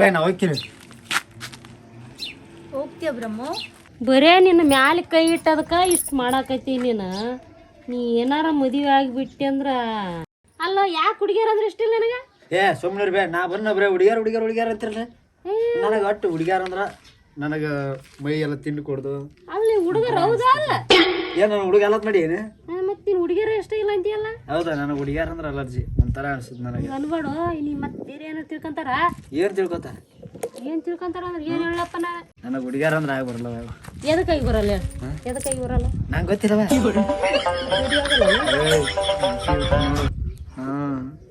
ಬೇ ನಾ ಹೋಗ್ತೀನಿ. ಹೋಗ್ತೀಯ ಬ್ರಹ್ಮ? ಬರೇ ನಿನ್ನ ಮ್ಯಾಲ ಕೈ ಇಟ್ಟದಕ್ಕ ಇಷ್ಟು ಮಾಡಾಕೈತಿ ನೀನು. ನೀ ಏನಾರ ಮದುವೆ ಆಗಿಬಿಟ್ಟಿ ಅಂದ್ರ. ಅಲ್ಲ ಯಾಕೆ ಹುಡುಗಿಯರ್ ಅಂದ್ರೆ ಇಷ್ಟಿಲ್ಲ ನನಗೆ? ಏ ಸುಮ್ಮನೆ ಬೇ ನಾ ಬನ್ನ ಬರೇ ಹುಡುಗ್ಯಾರ ಹುಡುಗ್ಯಾರ ಹುಡುಗ್ಯಾರ ಅಂತಿರಲ್ಲ ನನಗೆ ಅಟ್ಟು ಹುಡುಗ್ಯಾರ ಅಂದ್ರ ನನಗೆ ಮೈ ಎಲ್ಲ ತಿಂಡಿ ಕೊಡ್ದು. ಅಲ್ಲಿ ಹುಡುಗರು ಹೌದಾ ಅಲ್ಲ? ಏನು ಹುಡುಗ ಎಲ್ಲ ಮಾಡಿ ಏನು? ಇಷ್ಟ ಅಂತೀಯಲ್ಲ ಹೌದಾ ನನಗೆ ಹುಡುಗಿಯರ್ ಅಂದ್ರೆ ಅಲರ್ಜಿ. ಒಂಥರ ಅನ್ಸುತ್ತೆ ನನಗೆ. ಅನ್ಬೇಡು ನೀ ಮತ್ತೆ ಬೇರೆ ಏನೋ ತಿಳ್ಕೊಂತಾರ? ಏನ್ ತಿಳ್ಕೊತಾರ? ಏನ್ ತಿಳ್ಕೊಂತಾರ ಅಂದ್ರೆ ಏನ್ ಹೇಳಪ್ಪ ನಾ ನನಗೆ ಹುಡುಗಿಯರ್ ಅಂದ್ರೆ ಆಗಿ ಬರಲ್ಲ. ಎದಕ್ಕಾಗಿ ಬರಲ್ಲ? ಎದಕ್ಕಾಗಿ ಬರಲ್ಲ? ನಂಗೆ ಗೊತ್ತಿಲ್ಲವ.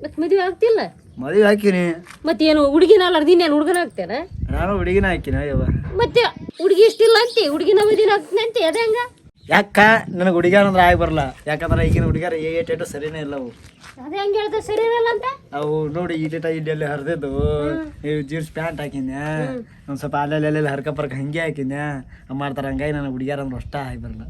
ಮತ್ತೆ ಮದುವೆ ಆಗ್ತಿಲ್ಲ? ಮದುವೆ ಹಾಕಿನಿ. ಮತ್ತೇನು ಹುಡುಗಿನ ಅಲ್ಲ ಏನು ಹುಡುಗನ ಹಾಕ್ತೇನೆ ನಾನು ಹುಡುಗಿನ ಹಾಕಿನ ಯವ್ವ ಮತ್ತೆ ಹುಡುಗಿ ಇಷ್ಟಿಲ್ಲ ಅಂತಿ ಹುಡುಗಿನ ಮದುವೆ ಹಾಕ್ತೀನಿ ಅಂತಿ ಅದೇ ಹಂಗ? ಯಾಕ? ನನಗೆ ಹುಡುಗ್ಯಾರ ಅಂದ್ರೆ ಆಗಿ ಬರಲ್ಲ ಯಾಕಂದ್ರೆ ಈಗಿನ ಹುಡುಗ್ಯಾರ ಏ ಏಟೇಟು ಸರಿನೇ ಇಲ್ಲ ಅವು. ಅದೇ ಈ ಹೇಳ್ದೆ ಸರಿ ಇರಲ್ಲ ಅಂತ? ಅವು ನೋಡಿ ಇಲ್ಲಿ ಹರಿದಿದ್ದು. ನೀವು ಜೀನ್ಸ್ ಪ್ಯಾಂಟ್ ಹಾಕಿದ್ಯಾ? ಒಂದು ಸ್ವಲ್ಪ ಅಲ್ಲೆಲ್ಲ ಹರ್ಕ ಪರ್ಕ ಹಂಗೆ ಹಾಕಿದ್ಯಾ? ಮಾಡ್ತಾರ ಹಂಗಾಗಿ ನನಗೆ ಹುಡುಗ್ಯಾರ ಅಂದ್ರೆ ಅಷ್ಟ ಆಗಿ ಬರಲ್ಲ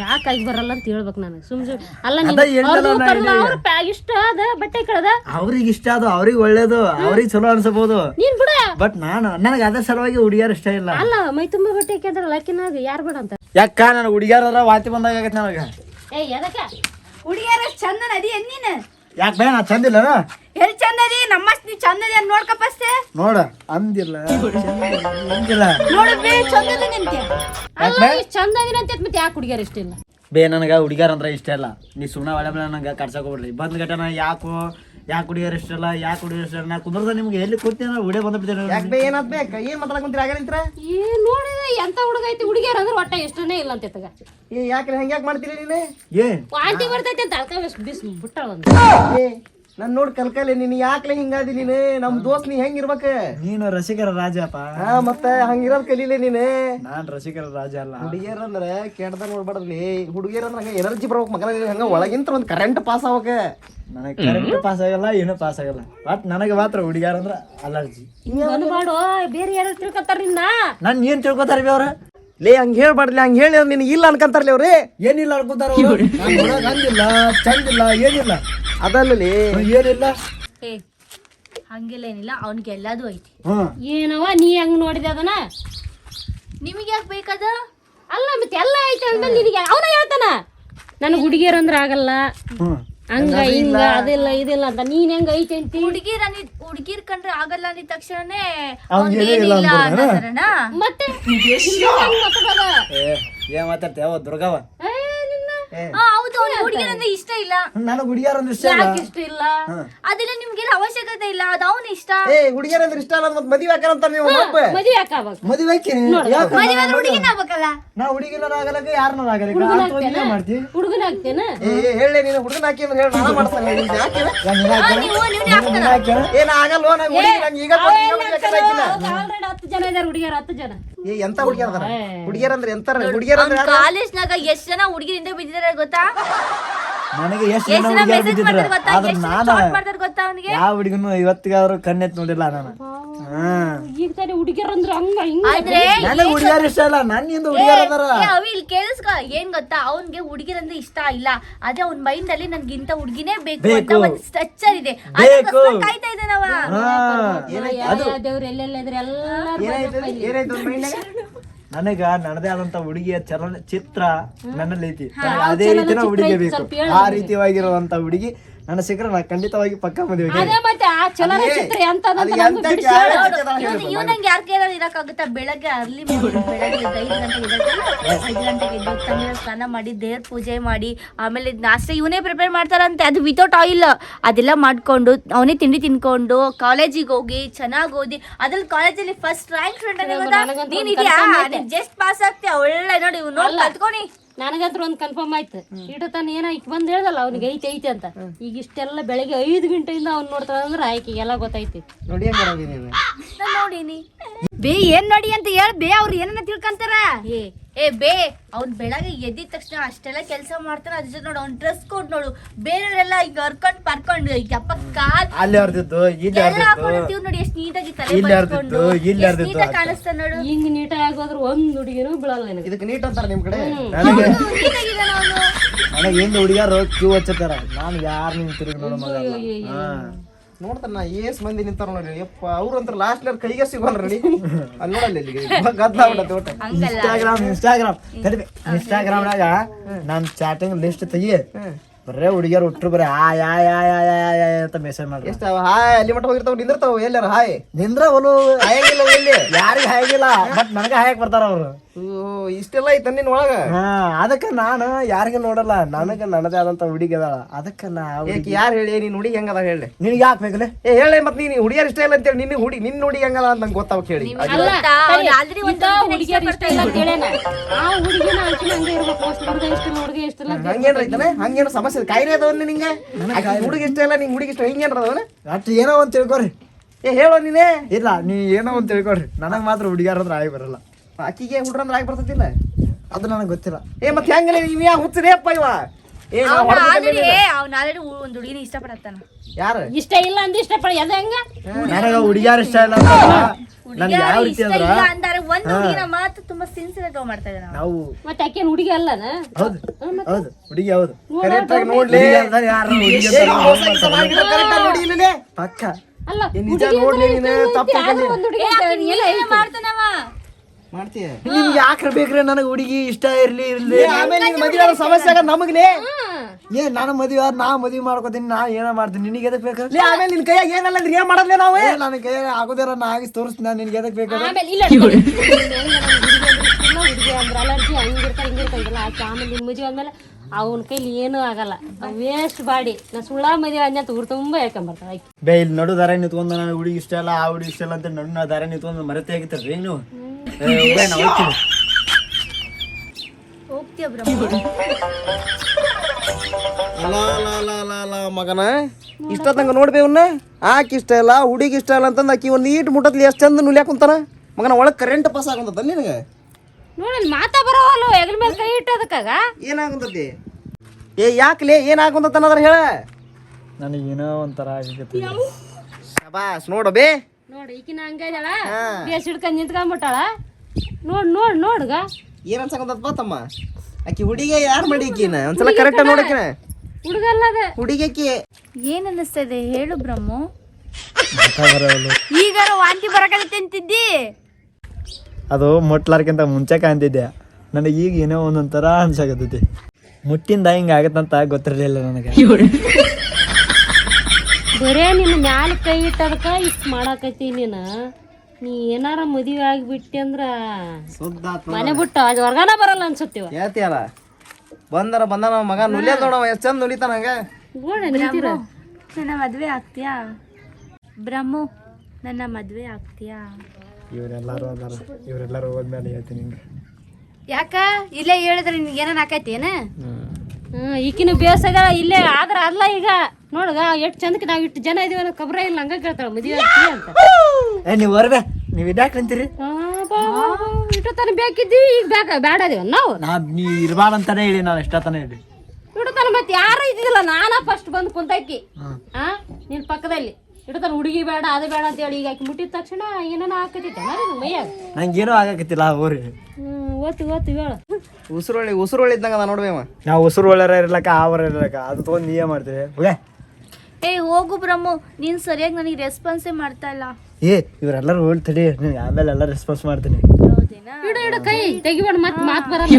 ಯಾಕಾಗಿ ಬರಲ್ಲ ಅಂತ ಹೇಳ್ಬೇಕು ನಾನು. ಸುಮ್ ಸುಮ್ ಅಲ್ಲ ಅದ ಹೇಳ್ದಲ್ಲ ನಾ ಇಲ್ಲಿ. ಅವ್ರ ಪ್ಯಾಗ್ ಇಷ್ಟ ಅದ ಬಟ್ಟೆ ಕಳದ? ಅವ್ರಿಗೆ ಇಷ್ಟ ಅದು ಅವ್ರಿಗೆ ಒಳ್ಳೇದು ಅವ್ರಿಗೆ ಚಲೋ ಅನ್ಸಬಹುದು ನೀನ್ ಬಿಡ. ಬಟ್ ನಾನು ನನಗೆ ಅದ್ರ ಸಲುವಾಗಿ ಹುಡುಗ್ಯಾರ ಇಷ್ಟ ಇಲ್ಲ. ಅಲ್ಲ ಮೈ ತುಂಬಾ ಬಟ್ಟೆ ಹಾಕಿದ್ರ ಲಕಿನ ಯಾರು ಬೇಡ ಅಂತ? ಯಾಕ ನನಗೆ ಹುಡುಗಿಯರ ವಾತಿ ಬಂದಾಗ ಆಗತ್ತೆ ನನಗೆ. ಏ ಎದಕ್ಕ? ಹುಡುಗಿಯರ ಚಂದ ನದಿ ನೀನು? ಯಾಕೆ ಬೇ ನಾ ಚಂದಿಲ್ಲ ಎಲ್ಲಿ ಚಂದದಿ ನಮ್ಮಷ್ಟು ನೀವು ನೀ ಚಂದ ನೋಡ್ಕಪ್ಪ ಅಷ್ಟೇ? ನೋಡ ಅಂದಿಲ್ಲ. ಅಂದಿಲ್ಲ. ನೋಡು ಬೇ ಚಂದ ಅದಿ ನಿಂತೆ ಅಲ್ಲ ಇಷ್ಟ್ ಚಂದ ಅಂತ ಮತ್ತೆ ಯಾಕೆ ಹುಡುಗಿಯರು ಇಷ್ಟ ಇಲ್ಲ? ಬೇ ನನಗೆ ಹುಡುಗ್ಯಾರ ಅಂದ್ರೆ ಇಷ್ಟ ಇಲ್ಲ. ನೀ ಸುಣ್ಣ ಒಳ್ಳೆ ಮೇಲೆ ನಂಗೆ ಕರ್ಸಕ್ ಹೋಗ್ಬಿಡ್ಲಿ ಬಂದ್ ಗಟನ ಯಾಕೋ ಯಾಕೆ ಕುಡಿಯೋರು ಇಷ್ಟಲ್ಲ ಯಾಕೆ ಕುಡಿಯೋ ಇಷ್ಟ ಇಲ್ಲ ನಾ ಕುಂದ್ರದ ನಿಮ್ಗೆ ಎಲ್ಲಿ ಕೂತೀನಿ ವಿಡಿಯೋ ಬೇ ಏನಾದ್ ಬೇಕ ಏನ್ ಮಾತಾಡಕ್ ಕುಂತೀರ ಆಗ ನಿಂತ್ರ? ಏ ನೋಡಿ ಎಂತ ಹುಡುಗ ಐತಿ? ಹುಡುಗಿಯರ್ ಅಂದ್ರೆ ಒಟ್ಟ ಇಷ್ಟನೇ ಇಲ್ಲ ಅಂತ ಇತ್ತಗ ಏ ಯಾಕೆ ಹಂಗ್ಯಾಕ್ ಮಾಡ್ತೀರಿ ನೀನು? ಏ. ಪಾರ್ಟಿ ಬರ್ತೈತೆ ಅಂತ ಅದ್ಕ ಬಿಸ್ ಬಿಸ್ ಬಿಟ್ಟಾಳ ಒಂದು. ಏ ನನ್ ನೋಡ್ ಕಲ್ಕಲೆ ನೀನ್ ಯಾಕ್ಲೆ ಹಿಂಗಾದಿ ನೀನು? ನಮ್ ದೋಸ್ತ್ ನೀ ಹೆಂಗಿರ್ಬೇಕ ನೀನು ರಸಿಕರ ರಾಜಪ್ಪ. ಹಾ ಮತ್ತ ಹಂಗಿರೋದ್ ಕಲೀಲೆ ನೀನು? ನಾನ್ ರಸಿಕರ ರಾಜ ಅಲ್ಲ. ಹುಡುಗಿಯರ್ ಅಂದ್ರ ಕೆಡ್ದ ನೋಡ್ಬಾರ್ದ್ಲಿ ಹುಡುಗಿಯರ್ ಅಂದ್ರ ಹಂಗ ಎನರ್ಜಿ ಬರ್ಬೇಕು ಮಗನ ನೀನ್ ಹಂಗ ಒಳಗಿಂತ ಒಂದ್ ಕರೆಂಟ್ ಪಾಸ್ ಆಗ ನನಗೆ ಕರೆಂಟ್ ಪಾಸ್ ಆಗಲ್ಲ ಏನೂ ಪಾಸ್ ಆಗಲ್ಲ. ಬಟ್ ನನಗೆ ಮಾತ್ರ ಹುಡುಗಿಯರ್ ಅಂದ್ರ ಅಲರ್ಜಿ ಅನ್ಬಾಡು ಬೇರೆ ಯಾರು ತಿಳ್ಕೊತಾರ ನಿನ್ನ? ನನ್ ಏನ್ ತಿಳ್ಕೊತಾರ ಬಿ ಅವ್ರ ಲೇ ಹಂಗ ಹೇಳ್ಬಾರ್ಲಿ ಹಂಗ ಹೇಳಿ ನಿನ್ ಇಲ್ಲ ಅನ್ಕಂತಾರ್ಲಿ ಅವ್ರಿ. ಏನಿಲ್ಲ ಅನ್ಕೋತಾರ ಚಂದಿಲ್ಲ ಏನಿಲ್ಲ. ಏನಿಲ್ಲ? ಏ ಹಂಗೆಲ್ಲ ಏನಿಲ್ಲ ಅವ್ನಿಗೆ ಎಲ್ಲದೂ ಐತಿ. ಹ್ಮ್ ಏನವ ನೀ ಹೆಂಗ್ ನೋಡಿದೆ ಅದನ್ನ? ನಿಮಗೆ ಯಾಕೆ ಬೇಕದ? ಅಲ್ಲ ಮತ್ತೆ ಎಲ್ಲ ಐತೆ ಅಂದ್ಮೇಲೆ ನಿನಗೆ ಅವನ ಹೇಳ್ತಾನ? ನನಗೆ ಹುಡುಗಿಯರು ಅಂದ್ರೆ ಆಗಲ್ಲ. ಹ್ಮ್ ಹಂಗ ಹಿಂಗ ಅದಿಲ್ಲ ಇದಿಲ್ಲ ಅಂತ. ನೀನ್ ಹೆಂಗ ಐತೆ ಅಂತ? ಹುಡುಗಿರ್ ಅಂದಿದ್ ಹುಡುಗಿರ್ ಕಂಡ್ರೆ ಆಗಲ್ಲ ಅಂದಿದ ತಕ್ಷಣನೇ ಅವ್ನ್ಗೆ ಏನಿಲ್ಲ? ಮತ್ತೆ? ಏ ಏನ್ ಮಾತಾಡ್ತೇವ ದುರ್ಗವ ಏ, ನಿನ್ನ? ಅಂದ್ರೆ ಇಷ್ಟ ಇಲ್ಲ. ನನಗೆ ಹುಡುಗಿಯಾರ ಅಂದ್ರೆ ಇಷ್ಟ ಇಲ್ಲ. ಯಾಕೆ ಇಷ್ಟ ಇಲ್ಲ ಅದೆಲ್ಲ ನಿಮ್ಗೆಲ್ಲ ಅವಶ್ಯಕತೆ ಇಲ್ಲ. ಅದು ಅವ್ನ ಇಷ್ಟ. ಏ ಹುಡುಗಿಯರ್ ಅಂದ್ರೆ ಇಷ್ಟ ಅಲ್ಲ ಮತ್ ಮದ್ವೆ ಹಾಕಂತ ನೀವು ಒಬ್ಬ ಮದ್ವೆ? ಯಾಕಾವಾಗ ಮದುವೆ ಹಾಕಿನಿ ಯಾಕ ಮದುವೆ ಹುಡುಗಿನ ಆಗ್ಬೇಕಲ್ಲ ನಾ ಹುಡುಗಿನಾರ ಆಗಲಕ ಆಗಲಿಕ್ಕ ಮಾಡ್ತಿ? ಹುಡುಗನ ಏ ಹೇಳಿ ನೀನು ಹುಡುಗನ ಹಾಕಿ ಹೇಳಿ ನಾನು ಮಾಡ್ತಾನೆ ನೀನು ಯಾಕೆ ನೀವು ನೀವು ಏನ ಹುಡುಗಿ ನಂಗೆ ಈಗ ಆಲ್ರೆಡಿ ಹತ್ತು ಜನ ಇದಾರೆ ಹುಡುಗಿಯರ್ ಹತ್ತು ಜನ. ಏ ಎಂತ ಹುಡುಗಿಯರ ಅದಾರ ಹುಡುಗಿಯರ್ ಅಂದ್ರೆ ಎಂತಾರ? ಹುಡುಗಿಯರ ಅಂದ್ರೆ ಕಾಲೇಜ್ ನಾಗ ಎಷ್ಟ್ ಜನ ಹುಡುಗಿರಿಂದ ಬಿದ್ದಿದಾರೆ ಗೊತ್ತಾ? ನನಗೆ ಎಷ್ಟು ಎಷ್ಟ್ ಜನ ಜನ ಹುಡುಗಿಯರು ಮೆಸೇಜ್ ಬಿದ್ದಿದ್ರು? ಮಾಡ್ತಾರೆ ಗೊತ್ತಾ? ಆದ್ರೆ ಎಷ್ಟ್ ನಾನು ಮಾಡ್ತಾರೆ ಗೊತ್ತಾ ಅವನಿಗೆ? ಯಾವ ಹುಡುಗನು ಇವತ್ತಿಗಾದ್ರೂ ಕಣ್ಣೆತ್ ನೋಡಿಲ್ಲ ನಾನು. ಈಗ ತಾನೇ ಹುಡುಗಿಯರ್ ಅಂದ್ರೆ ಹಂಗ ಹಿಂಗ ಆದ್ರೆ ನನಗೆ ಹುಡುಗಿಯರ್ ಇಷ್ಟ ಇಲ್ಲ ನನ್ನಿಂದ ಹುಡುಗಿಯರ್ ಅದಾರ. ಏ, ಅವಿ ಇಲ್ಲಿ ಕೇಳಿಸ್ಕ ಏನ್ ಗೊತ್ತಾ? ಅವ್ನ್ಗೆ ಹುಡುಗಿರಂದ್ರೆ ಇಷ್ಟ ಇಲ್ಲ. ಅದೇ ಅವ್ನ್ ಮೈಂಡ್ ಅಲ್ಲಿ ನನ್ಗೆ ಇಂತ ಹುಡುಗಿನೇ ಬೇಕು ಅಂತ ಬೇಕು. ಒಂದು ಸ್ಟ್ರಕ್ಚರ್ ಇದೆ. ಬೇಕು. ಕಾಯ್ತಾ ಇದ್ದಾನವ ಯಾವ ದೇವ್ರು ಎಲ್ಲೆಲ್ಲ ಇದ್ರೆ ಎಲ್ಲಾರು ಏನಾಯ್ತು? ಏನಾಯ್ತು ನನಗ ನನ್ನದೇ ಆದಂತ ಹುಡುಗಿಯ ಚಲನ ಚಿತ್ರ ನನ್ನಲ್ಲಿ ಐತಿ. ನನಗೆ ಅದೇ ರೀತಿನ ಹುಡುಗಿ ಬೇಕು. ಆ ರೀತಿಯಾಗಿರುವಂತ ಹುಡುಗಿ ನನ್ನ ಸಿಕ್ಕರೆ ನಾ ಖಂಡಿತವಾಗಿ ಪಕ್ಕ ಮದುವೆ ಅದೇ ಮತ್ತೆ ಆ ಚಲನಚಿತ್ರ ಎಂತ. ಹಚ್ಚಿದಾರ ಯಾರ ಕೇಳೋದು ಇರಕ್ಕಾಗುತ್ತಾ? ಬೆಳಗ್ಗೆ ಅರ್ಲಿ ಬೆಳಗ್ಗೆ ಐದು ಗಂಟೆಗೆ. ಐದು ಗಂಟೆಗೆ ಎದ್ದು ತಣ್ಣೀರಲ್ಲಿ ಸ್ನಾನ ಮಾಡಿ ದೇವ್ರ ಪೂಜೆ ಮಾಡಿ ಆಮೇಲೆ ನಾಷ್ಟ ಇವನೇ ಪ್ರಿಪೇರ್ ಮಾಡ್ತಾರಂತೆ. ಅದು ವಿತೌಟ್ ಆಯಿಲ್ ಅದೆಲ್ಲ ಮಾಡ್ಕೊಂಡು ಅವನೇ ತಿಂಡಿ ತಿನ್ಕೊಂಡು ಕಾಲೇಜಿಗೆ ಹೋಗಿ ಚೆನ್ನಾಗಿ ಓದಿ ಅದ್ರಲ್ಲಿ ಕಾಲೇಜಲ್ಲಿ ಫಸ್ಟ್ ರ್ಯಾಂಕ್ ಸ್ಟೂಡೆಂಟ್ ನೀನ್ ಇದೆಯಾ? ಜಸ್ಟ್ ಪಾಸ್ ಆಗ್ತೀಯ? ಒಳ್ಳೆ ನೋಡಿ ಇವ್ನು ನೋಡಿ ಕಲ್ತ್ಕೊನಿ ನನಗಂತ್ರ ಒಂದು ಕನ್ಫರ್ಮ್ ಆಯ್ತು. ಇಟ ತಾನ ಏನ ಈಗ ಬಂದು ಹೇಳ್ದಲ್ಲ ಅವ್ನಿಗೆ ಐತೆ ಐತೆ ಅಂತ. ಈಗ ಇಷ್ಟೆಲ್ಲ ಬೆಳಗ್ಗೆ ಐದು ಗಂಟೆಯಿಂದ ಅವ್ನು ನೋಡ್ತಾಳ ಅಂದ್ರೆ ಗೊತ್ತೈತಿ. ನೀನು? ನಾನ್. ನೋಡೀನಿ. ಬೇ ಏನ್ ನೋಡಿ ಅಂತ ಹೇಳಿ. ಬೇ ಅವ್ರು ಏನನ್ನ ತಿಳ್ಕೊಂತಾರ? ಏ ಏ ಬೇ ಅವ್ನ್ ಬೆಳಗ್ಗೆ ಎದ್ದಿದ ತಕ್ಷಣ ಅಷ್ಟೆಲ್ಲ ಕೆಲಸ ಮಾಡ್ತಾನೆ ಅದ್ರ ಜೊತೆ ನೋಡು ಅವ್ನ್ ಡ್ರೆಸ್ ಕೋಡ್ ನೋಡು. ಬೇರೆಯವರೆಲ್ಲ ಈಗ ಹರ್ಕೊಂಡು ಪರ್ಕೊಂಡು ಯಪ್ಪ ಕಾಲ್ ಅಲ್ಲಿ ಹರ್ದಿತ್ತು ಇಲ್ಲಿ ಎಲ್ಲ ಹರ್ದಿತ್ತು ಹಾಕೊಂಡಿರ್ತೀವಿ ನೋಡಿ ಎಷ್ಟು ನೀಟಾಗಿ ತಲೆ ಇಲ್ಲಿ ಹರ್ದಿತ್ತು, ಇಲ್ಲಿ ಎಷ್ಟ್ ಹರ್ದಿತ್ತು ನೀಟಾಗಿ ಅಂತ. ಕಾಣಿಸ್ತಾ ನೋಡು. ಹಿಂಗ್ ನೀಟಾಗಿ ಆಗೋದ್ರ ಒಂದ್ ಹುಡುಗಿನೂ ಬೀಳಲ್ಲ ನಿನಗೆ. ಇದಕ್ಕೆ ನೀಟ್ ಅಂತಾರೆ ನಿಮ್ ಕಡೆ? ನನಗೆ ನೀಟಾಗಿದ್ದಾನ ಅವನು ನನಗೆ ಏನು ಹುಡುಗಿಯಾರು ಕ್ಯೂ ಹಚ್ಚತಾರ ನಾನು ಯಾರು ನಿನ್ ತಿರುಗಿ ನೋಡೋ ಮಗ ಅಲ್ಲ. ಹಾ. ನೋಡ್ತಾನ ಏಸ್ ಮಂದಿ ನಿಂತಾರ ನೋಡಿ ಯಪ್ಪ ಅವ್ರಂತ್ರ ಲಾಸ್ಟ್ ಲೇರ್ ಕೈಗೆ ಸಿಗೋಲ್ರಿ ಅಲ್ಲಿ ನೋಡಲ್ಲ ಇಲ್ಲಿಗೆ ಗದ್ದಾಗ್ಬಿಡತ್ತೆ ಒಟ್ಟ. ಹಂಗಲ್ಲ. ಇನ್ಸ್ಟಾಗ್ರಾಮ್ ಇನ್ಸ್ಟಾಗ್ರಾಮ್ ತಡಿಬೆ ಇನ್ಸ್ಟಾಗ್ರಾಮ್ನಾಗ ನಾನು ಚಾಟಿಂಗ್ ಲಿಸ್ಟ್ ತೆಗಿ. ಬರೇ ಹುಡುಗಿಯರು ಹುಟ್ರು ಬರೇ hi hi hi hi hi hi ಅಂತ ಮೆಸೇಜ್ ಮಾಡಿ ಎಷ್ಟು ಹಾಯ್ ಅಲ್ಲಿ ಮಟ್ಟ ಹೋಗಿರ್ತಾವ ನಿಂದಿರ್ತಾವ ಎಲ್ಲಾರ? ಹಾಯ್. ನಿಂದ್ರ ಅವನು ಹಾಯಂಗಿಲ್ಲ ಎಲ್ಲಿ ಯಾರಿಗೆ ಹಾಯಾಗಿಲ್ಲ ಬಟ್ ನನಗೆ ಹಾಯಕ್ ಬರ್ತಾರ ಅವ್ರು. ಇಷ್ಟೆಲ್ಲ ಐತ ನಿನ್ ಒಳಗ? ಹಾ ಅದಕ್ಕೆ ನಾನು ಯಾರಿಗೆ ನೋಡಲ್ಲ ನನಗ ನನದೇ ಆದಂತ ಹುಡುಗಿ ಅದಾಳ. ಅದಕ್ಕ ನಾ ಏಕೆ ಯಾರು ಹೇಳಿ? ನೀನ್ ಹುಡುಗಿ ಹೆಂಗದ ಹೇಳಿ? ನಿನಗೆ ಯಾಕೆ ಬೇಕಲೆ? ಏ ಹೇಳಿ ಮತ್ ನೀನ್ ಹುಡುಗಿಯರ್ ಇಷ್ಟ ಇಲ್ಲ ಅಂತೇಳಿ ನಿನ್ನ ಹುಡುಗಿ ನಿನ್ನ ಹುಡುಗಿ ಹೆಂಗದ ಅಂತ ನಂಗೆ ಗೊತ್ತಾವ ಹೇಳಿ ಹಂಗೇನ್ರ ಹಂಗೇನು ಸಮಸ್ಯೆ ಕಾಯಿಲೆ ಅದಾವ ನಿಂಗೆ ಹುಡುಗಿ ಇಷ್ಟ ಇಲ್ಲ ನಿಂಗೆ ಹುಡುಗಿ ಇಷ್ಟ ಹಿಂಗೇನ್ರ ಅದಾವನ? ಅಷ್ಟು ಏನೋ ಅಂತ ತಿಳ್ಕೊರಿ. ಏ ಹೇಳೋ ನೀನೇ? ಇಲ್ಲ ನೀ ಏನೋ ಅಂತ ತಿಳ್ಕೊರಿ. ನನಗೆ ಮಾತ್ರ ಹುಡುಗಿಯಾರ ಅಂದ್ರೆ ಆಗಿ ಬರಲ್ಲ. ಆಕಿಗೆ ಹುಡ್ರಂದ್ರ ಆಗಿ ಬರ್ತದಿಲ್ಲ ಅದು ನನಗೆ ಗೊತ್ತಿಲ್ಲ. ಏ ಮತ್ತೆ ಹೆಂಗ ನೀವ್ ಯಾ ಹುಚ್ಚರೇ ಅಪ್ಪ ಇವ? ಏ ಅವ್ನು ಹೊಡ್ದ್. ಅವ್ನು already ಹುಡುಗಿನ ಇಷ್ಟಪಡತ್ತಾನ. ಯಾರು? ಇಷ್ಟ ಇಲ್ಲ ಅಂದ ಇಷ್ಟಪಡ ಅದ ಹೆಂಗ? ನನಗೆ ಹುಡುಗಿಯಾರ ಇಷ್ಟ ಇಲ್ಲ ನನ್ಗೆ ಯಾವ ಹುಡುಗಿಯರು ರೀತಿ ಇಷ್ಟ ಅಂದ್ರ ಇಲ್ಲ ಅಂತಾರೆ ಒಂದ್ ಹುಡುಗಿನ ಮಾತು ತುಂಬಾ ಸಿನ್ಸಿಯರ್ ಆಗಿ ಮಾಡ್ತಾ ಇದ್ದಾನೆ. ನಾವು ಮತ್ತೆ ಆಕೇನ್ ಹುಡುಗಿ ಅಲ್ಲನ? ಹೌದು. ಹೌದು. ಹುಡುಗಿ ಹೌದು. ಕರೆಕ್ಟ್ ಆಗಿ ನೋಡ್ಲಿ. ಹುಡುಗಿ ಅಂತಾರೆ ಯಾರು ಹುಡುಗಿ ಏ, ಅಂತಾರೆ ನೀವ್ ಮೋಸ ಗೀಸ ಮಾಡಿದ್ರೆ correct ಆಗಿ ನೋಡಿ. ಪಕ್ಕ ಅಲ್ಲ ಏ, ನಿಜ ನೋಡ್ಲಿ ನೀನು ತಪ್ಪು ಯಾವ್ದೋ ಒಂದ್ ಹುಡುಗಿ ಏ, ಮಾಡ್ತಾನವ. ಮಾಡ್ತೀಯ? ನಿಮ್ಗೆ ಯಾಕ್ರ ಬೇಕ್ರಿ ನನಗೆ ಹುಡುಗಿ ಇಷ್ಟ ಇರ್ಲಿ ಇರ್ಲಿ. ಆಮೇಲೆ ನಿನ್ ಮದುವೆ ಆಗೋ ಸಮಸ್ಯೆ ಆಗ ನಮಗ್ನೇ ಏ ನಾನು ಮದುವೆ ಆದ್ ನಾ ಮದುವೆ ಮಾಡ್ಕೋತೀನಿ ನಾ ಏನ ಮಾಡ್ತೀನಿ. ನಿನಗೆ ಎದಕ್ ಬೇಕು? ಲೇ, ಆಮೇಲೆ ನಿನ್ ಕೈಯಾಗ ಏನಲ್ಲ ಅಂದ್ರೆ ಏನ್ ಮಾಡಲ್ಲ ನಾವು? ಏ ನನ್ನ ಕೈಯಾಗ ಆಗೋದಿರ ನಾ ಆಗಿಸ್ ತೋರಿಸ್ತೀನಿ. ನಾನು ನಿನ್ಗೆ ಎದಕ್ ಬೇಕು ಆಮೇಲೆ ಇಲ್ಲ ಹುಡುಗಿ ಹುಡುಗಿ ಅಂದ್ರೆ ಅಲರ್ಜಿ ಆಕೆ ಆಮೇಲೆ ನಿನ್ ಮದುವೆ ಆದ್ಮೇಲೆ ಅವನ ಕೈಲಿ ಏನೂ ಆಗಲ್ಲ. ವೇಸ್ಟ್ ಬಾಡಿ ನಾ ಸುಳ್ಳ ಮದುವೆ ಅಂದ ಊರು ತುಂಬ ಹೇಳ್ಕೊಂಬರ್ತಾಳೆ. ಆಕೆ ಬೇ ಇಲ್ಲಿ ನಡು ದಾರ ನಿಂತ್ಕೊಂಡು ನನ್ನ ಹುಡುಗಿ ಇಷ್ಟ ಅಲ್ಲ ಆ ಹುಡುಗಿ ಇಷ್ಟ ಅಲ್ಲ ಅಂತ ನಡು ನಾ ದಾರ ನಿಂತ್ಕೊಂಡು ಮರತೆ ಆಗಿರ್ತಾರ್ರಿ ನೀವು. ಏ, ಬೇ, ನಾ ಹೋಗ್ತೀನಿ. ಹೋಗ್ತೀಯ ಮಗನ. ಇಷ್ಟೊತ್ತಂಗ ನೋಡ್ಬೇವನ್ನ ಆಕೆ ಇಷ್ಟ ಇಲ್ಲ ಹುಡುಗಿ ಇಷ್ಟ ಇಲ್ಲ ಅಂತಂದ್ ಆಕಿ ಒಂದ್ ಈಟ್ ಮುಟ್ಟತ್ಲಿ ಎಷ್ಟು ಚಂದ ನುಲ್ಯಾಕ ಕುಂತಾನ. ಮಗನ ಒಳಗ್ ಕರೆಂಟ್ ಪಾಸ್ ಆಗಂತದ ನಿನಗೆ? ನೋಡಿ ಮಾತಾ ಬರೋವಲ್ಲ ಹೆಗಲ ಮೇಲೆ ಕೈ ಇಟ್ಟದಕ್ಕಾಗ ಏನಾಗುಂತತಿ? ಏ ಯಾಕ್ಲೆ ಏನಾಗುಂತತ ಅನ್ನೋದ್ರ ಹೇಳ. ನನಗೆ ಏನೋ ಒಂಥರ ಆಗತ್ತೆ ಶಬಾಸ್ ನೋಡು ಬೇ. ನೋಡಿ ಈಕಿನ ಹಂಗ ಇದ್ದಾಳ ಬೇಸ್ ಹಿಡ್ಕೊಂಡು ನಿಂತ್ಕೊಂಡ್ಬಿಟ್ಟಾಳ ನೋಡ್ ನೋಡ್ ನೋಡ್ಗ. ಏನ್ ಅನ್ಸಕಂತಪ್ಪ ತಮ್ಮ. ಆಕಿ ಹುಡುಗಿ ಯಾರು ಮಾಡಿ ಈಕಿನ ಒಂದ್ಸಲ ಕರೆಕ್ಟ್ ನೋಡಕಿನ? ಹುಡುಗ ಅಲ್ಲ ಅದ. ಹುಡುಗಿ ಆಕಿ ಏನ್ ಅನ್ನಿಸ್ತದೆ ಹೇಳು ಬ್ರಹ್ಮ. ಈಗ ಈಗಾರ ವಾಂತಿ ಬರಕತ್ತೆ ಅಂತಿದ್ದಿ? ಅದು ಮುಟ್ಲಾರ್ಕಿಂತ ಮುಂಚೆ ಕಾಣ್ತಿದ್ದೆ. ನನಗೆ ಈಗ ಏನೋ ಒಂದೊಂಥರ ಅನ್ಸಾಕತ್ತೈತಿ. ಮುಟ್ಟಿಂದ ಹಿಂಗೆ ಆಗತ್ತಂತ ಗೊತ್ತಿರಲಿಲ್ಲ ನನಗೆ. ಬರೇ ನಿನ್ನ ಮ್ಯಾಲ ಕೈ ಇಟ್ಟದಕ ಇಷ್ಟು ಮಾಡಾಕತ್ತಿ ನೀನು? ನೀ ಏನಾರ ಮದುವೆ ಆಗಿಬಿಟ್ಟಿ ಅಂದ್ರ ಮನೆ ಬಿಟ್ಟು ಅದು ಹೊರ್ಗನ ಬರಲ್ಲ ಅನ್ಸುತ್ತೀವ? ಹೇಳ್ತೀಯಲ್ಲ ಬಂದರ ಬಂದನ ಮಗ ನುಲಿಯ ನೋಡವ ಎಷ್ಟು ಚಂದ ನುಲಿತಾನ ಹಂಗ ನನ್ನ ಮದುವೆ ಆಗ್ತೀಯಾ? ಬ್ರಹ್ಮು ನನ್ನ ಮದುವೆ ಆಗ್ತೀಯಾ? ಇವರೆಲ್ಲರೂ ಅದಾರ. ಇವರೆಲ್ಲರೂ ಹೋದ್ಮೇಲೆ ಹೇಳ್ತೀನಿ ಹಿಂಗೆ ಯಾಕ? ಇಲ್ಲೇ ಹೇಳಿದ್ರೆ ನಿನ್ಗೆ ಏನಾನ ಆಕೈತಿ ಏನು? ಹ್ಮ್. ಈಕಿನ ಬೇಸ್ ಇಲ್ಲೇ ಆದ್ರ ಅಲ್ಲ ಈಗ. ನೋಡ್ಗ ಎಷ್ಟು ಚಂದಕ್ಕೆ ನಾವು ಇಷ್ಟು ಜನ ಇದೀವಿ ಅನ್ನೋ ಖಬ್ರ ಇಲ್ಲ ಹಂಗ ಕೇಳ್ತಾಳೆ ಮದುವೆ ಆಗ್ತೀವಿ ಅಂತ. ಏ ನೀವು ಹೊರಬೇ ನೀವು ಇದಾಕ್ ಅಂತೀರಿ. ಇಟ್ಟು ತನ ಬೇಕಿದ್ದೀವಿ ಈಗ ಬೇಕ ಬೇಡ ಅದೀವ ನಾವು. ನಾ ನೀ ಇರ್ಬಾರ್ದಂತಾನೆ ಹೇಳಿ ನಾನು ಇಷ್ಟತನ ಹೇಳಿ. ಇಡುತ್ತಾನ ಮತ್ತೆ ಯಾರು ಇದ್ದಿದ್ದಿಲ್ಲ ನಾನಾ ಫಸ್ಟ್ ಬಂದು ಕುಂತಾಕಿ ಹಾಂ ನಿನ್ನ ಪಕ್ಕದಲ್ಲಿ. ಇಡುತ್ತಾನ ಹುಡುಗಿ ಬೇಡ ಅದು ಬೇಡ ಅಂತ ಹೇಳಿ ಈಗ ಆಕಿ ಮುಟ್ಟಿದ ತಕ್ಷಣ ಏನೇನ ಹಾಕತಿತ್ತೆ ಮೈಯಾಗ? ನಂಗೇನೂ ಆಗಕತ್ತಿಲ್ಲ ಹೋರಿ ಹ್ಮ್ ಓದ್ತಿ ಓದ್ತಿ ಹೇಳು. ಉಸುರೊಳ್ಳಿ ಉಸುರೊಳ್ಳಿ ಇದ್ದಂಗ ಅದ ನೋಡ್ಬೇವ ನಾ ಉಸಿರು ಒಳ್ಳೆರ ಇರ್ಲಕ್ಕ ಆವರ ಇರ್ಲಕ್ಕ ಅದು ತೊಗೊಂಡು ನೀವೇ ಮಾಡ್ತೀವಿ. ಹೋಗೆ ಏ ಹೋಗು ಬ್ರಹ್ಮು ನೀನ್ ಸರಿಯಾಗಿ ನನಗೆ ರೆಸ್ಪಾನ್ಸೇ ಮಾಡ್ತಾ ಇಲ್ಲ. ಏ ಇವರೆಲ್ಲರೂ ಹೋಗಿ ತಡಿ ಆಮೇಲೆ ಎಲ್ಲ ರೆಸ್ಪಾನ್ಸ್ ಮಾಡ್ತೀನಿ. ಹೌದೇನಾ? ಇಡು ಇಡು ಕೈ ತೆಗಿಬೇಡ ಮತ್ತೆ ಮಾತು ಬರಲ್ಲ.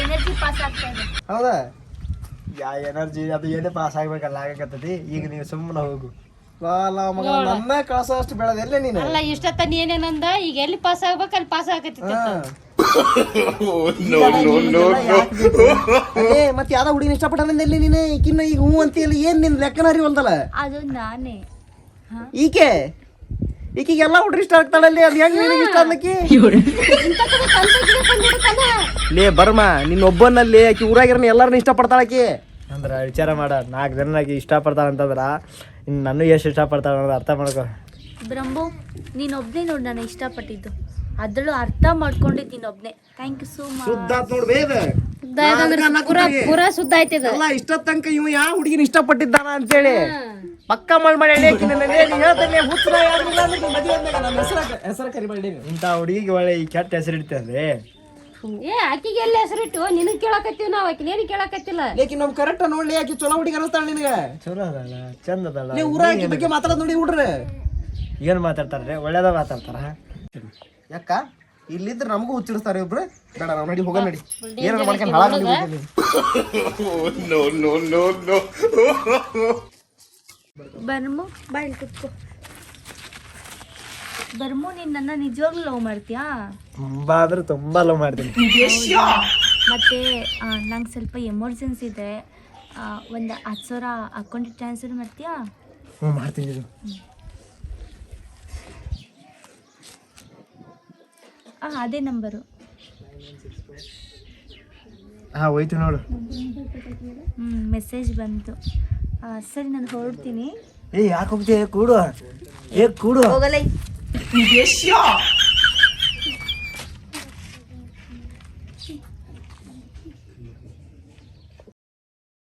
ಎನರ್ಜಿ ಪಾಸ್ ಆಗ್ತಾ ಇದೆ. ಹೌದಾ? ಯಾ ಎನರ್ಜಿ ಅದು ಏನೇ ಪಾಸ್ ಆಗ್ಬೇಕಲ್ಲ ಆಗಕತ್ತೈತಿ ಈಗ ನೀವು ಸುಮ್ಮನೆ ಹೋಗು. ಲಾ ಮಗ ನನ್ನ ಕಳಸ ಅಷ್ಟು ಬೆಳೆದ ಎಲ್ಲೇ ನೀನು? ಅಲ್ಲ ಇಷ್ಟತ್ತ ಏನೇನಂದ ಈಗ ಎಲ್ಲಿ ಪಾಸ್ ಆಗ್ಬೇಕು ಅಲ್ಲಿ ಪಾಸ್ ಆಗತ್ತಿತ್ತ ಅದೇ ಮತ್ತೆ ಯಾವ್ದೋ ಹುಡುಗಿನ ಇಷ್ಟಪಟ್ಟಾನ ಎಲ್ಲಿ ನೀನು? ಈಕಿನ್ನ ಈಗ ಹ್ಞೂ ಅಂತೀಯಲ್ಲ ಏನ್ ನಿನ್ ಲೆಕ್ಕನ ಒಂದಲ್ಲ ಅದು ನಾನೇ. ಈಕೆ? ಈಕಿಗೆ ಎಲ್ಲ ಹುಡ್ರಿ ಇಷ್ಟ ಆಗ್ತಾಳಲ್ಲಿ ಅದು ಹೆಂಗ್ ನಿನಗೆ ಇಷ್ಟ ಅಂದಕಿ ಲೇ ಬರ್ಮ ನಿನ್ನ ಒಬ್ಬನಲ್ಲಿ ಆಕಿ ಊರಾಗಿರನ ಎಲ್ಲಾರನ್ನ ಇಷ್ಟಪಡ್ತಾಳ ಆಕಿ. ಅಂದ್ರೆ ವಿಚಾರ ಮಾಡ ನಾಲ್ಕು ಇಷ್ಟ ಪಡ್ತಾಳ ಅಂತಂದ್ರ ಇನ್ನು ನಾನು ಎಷ್ಟು ಪಡ್ತಾಳ ಅನ್ನೋದು ಅರ್ಥ ಮಾಡ್ಕೊ. ಬ್ರಹ್ಮು ನೀನೊಬ್ನೇ ನೋಡಿ ನಾನು ಇಷ್ಟಪಟ್ಟಿದ್ದು. ಅದ್ರಲ್ಲೂ ಅರ್ಥ ಮಾಡ್ಕೊಂಡಿದ್ದು ನೀನೊಬ್ನೇ ಥ್ಯಾಂಕ್ ಯು ಸೋ ಮಚ್ ಶುದ್ಧ ನೋಡ್ ಅಂದ್ರೆ ಪೂರಾ ಪೂರಾ ಸುದ್ದ ಆಯ್ತದ? ಅಲ್ಲ ಇಷ್ಟ ತನಕ ಇವ ಯಾವ ಹುಡುಗಿನ ಇಷ್ಟಪಟ್ಟಿದ್ದಾನ ಅಂತೇಳಿ. ಪಕ್ಕ ಮಾಡಿ ಮಾಡಿ ಆಕಿ ಹೆಸರ ಕರಿಬೇಡಿ ಇಂಥ ಹುಡುಗಿಗೆ ಒಳ್ಳೆ ಈ ಕೆಟ್ಟ ಹೆಸರು ಇಡ್ತೇವೆ ಏ ಆಕಿಗೆ ಎಲ್ಲ ಹೆಸರಿಟ್ಟು ನಿನಗ್ ಕೇಳಕತ್ತೀವಿ ನಾವ್ ಆಕಿನ ಏನು ಕೇಳಕತ್ತಿಲ್ಲ? ಲೇಕಿ ನಮ್ ಕರೆಕ್ಟ್ ನೋಡ್ಲಿ ಆಕಿ ಚಲೋ ಹುಡುಗಿ ಅನಸ್ತಾಳ ನಿನಗ. ಚಲೋ ಅದಲ್ಲ ಚಂದ ಅದಲ್ಲ. ನೀ ಊರ ಆಕಿ ಬಗ್ಗೆ ಮಾತಾಡೋದು ನೋಡಿ ಹುಡ್ರಿ. ಏನು ಮಾತಾಡ್ತಾರೆ ಒಳ್ಳೇದ ಮಾತಾಡ್ತಾರ? ಯಾಕ? ಇಲ್ಲಿದ್ರ ನಮಗೂ ಹುಚ್ಚಿಡಿಸ್ತಾರೆ ಇಬ್ರು ಬೇಡ ನಾವು ನಡಿ ಹೋಗ ನಡಿ. ಏನಾರ ಮಾಡ್ಕೊಂಡು ಹಾಳಾಗ ಬರ್ಮು ಬಾಯ್ ಕುತ್ಕೋ. ಬರ್ಮು ನೀನ್ ನನ್ನ ನಿಜವಾಗ್ಲೂ ಲವ್ ಮಾಡ್ತೀಯಾ? ತುಂಬಾ ಅಂದ್ರೆ ತುಂಬಾ ಲವ್ ಮಾಡ್ತೀನಿ. ಮತ್ತೆ ನಂಗೆ ಸ್ವಲ್ಪ ಎಮರ್ಜೆನ್ಸಿ ಇದೆ. ಒಂದು ಹತ್ತು ಸಾವಿರ ಅಕೌಂಟ್ ಟ್ರಾನ್ಸ್ಫರ್ ಮಾಡ್ತೀಯಾ? ಹ್ಞೂ ಮಾಡ್ತೀನಿ ಇದು ಹಾಂ ಅದೇ ನಂಬರು ಹಾಂ ಹೋಯ್ತು ನೋಡು. ಹ್ಞೂ ಮೆಸೇಜ್ ಬಂತು. ಸರಿ ನಾನು ಹೊರಡ್ತೀನಿ. ಏ ಯಾಕೆ ಹೋಗ್ತೀಯ? ಕೂಡು. ಏ ಕೂಡು. ಹೋಗಲ್ಲ